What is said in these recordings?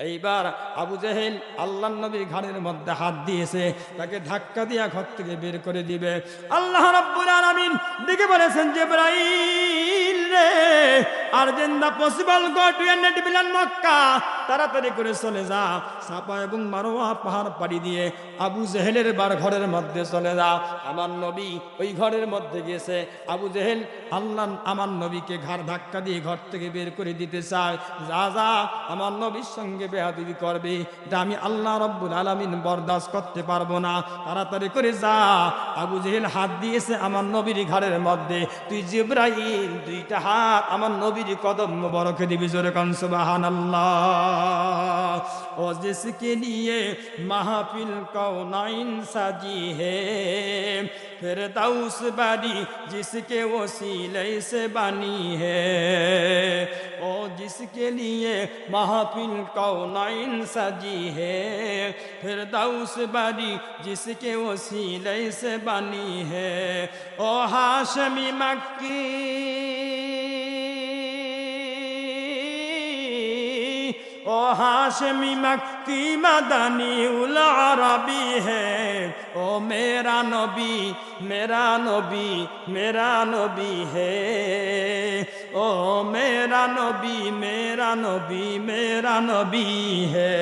এইবার আবু জাহেল আল্লাহ নবীর ঘাড়ের মধ্যে হাত দিয়েছে, তাকে ধাক্কা দিয়া ঘর থেকে বের করে দিবে। আল্লাহ রব্বুল আলামিন দেখে বলেছেন যে রে, আর then the possible go to end Mecca তাড়াতাড়ি করে চলে যা। সাপা এবং মারোয়া পাহাড় পাড়ি দিয়ে আবু জেহেলের বার ঘরের মধ্যে চলে যা। আমার নবী ওই ঘরের মধ্যে গেছে আবু জেহেল আল্লাহ আমার নবীকে ঘাড় ধাক্কা দিয়ে ঘর থেকে বের করে দিতে চায়। যা যা, আমার নবীর সঙ্গে বেহাদিবি করবে। এটা আমি আল্লাহ রব্বুল আলমিন বরদাস্ত করতে পারব না। তাড়াতাড়ি করে যা। আবু জেহেল হাত দিয়েছে আমার নবীর ঘরের মধ্যে। তুই জিব্রাইল, দুইটা হাত আমার নবীর কদম বরকে দিবি জোরে কনসবাহান আল্লাহ ও जिसके लिए महफिल कौनाइन साजी है। फिर दाउस बारी जिसके वसीले से बनी है। ओ जिसके लिए महफिल कौनाइन सजी है। फिर दाउस बारी जिसके वसीले से बनी है। ओ हाशमी मक्की। ও হাসমি মক্তি মাদানি উল আরবি হে। ও মেরা নবী মেরা নবী মেরা নবী হে। ও মেরা নবী মেরা নবী মেরা নবী হে।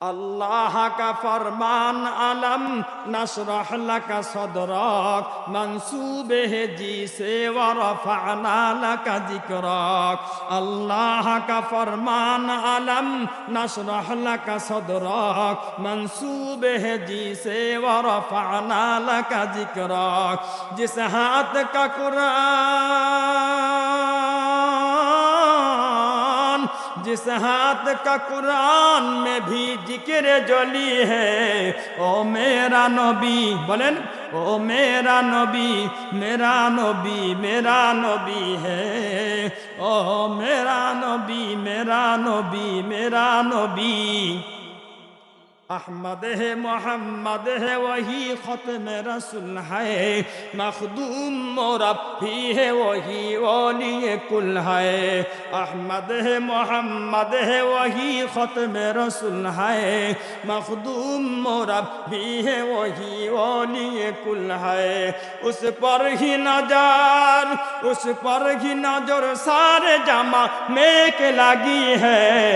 আল্লাহ কা ফরমান আলম নসরহ লাকা সদরক মনসুবে জি সে ওয়ারফানা লাকা যিকরক। আল্লাহ কা ফরমান আলম নসরহ লাকা সদরক মনসুবে জি সে ওয়ারফানা লাকা যিকরক। জিস হাত কা কুরআন जिस हाथ का कुरान में भी ज़िक्र जली है, ओ मेरा नबी बोलेन ओ मेरा नबी मेरा नबी मेरा नबी है, ओ मेरा नबी मेरा नबी मेरा नबी। আহমদ হে মোহাম্মদ হে ওহি খতমে রসুল হায়, মখদুম মোরফি হে ওহি ওলি কুল হায়। আহমদ হে মোহাম্মদ হে ওহি খতমে রসুল হায়, মখদুম মোরফি হে ওহি ওলি কুল হায়। উস পর হি নজর, উস পর হি নজর সারে জামা মেক লাগি হ্যায়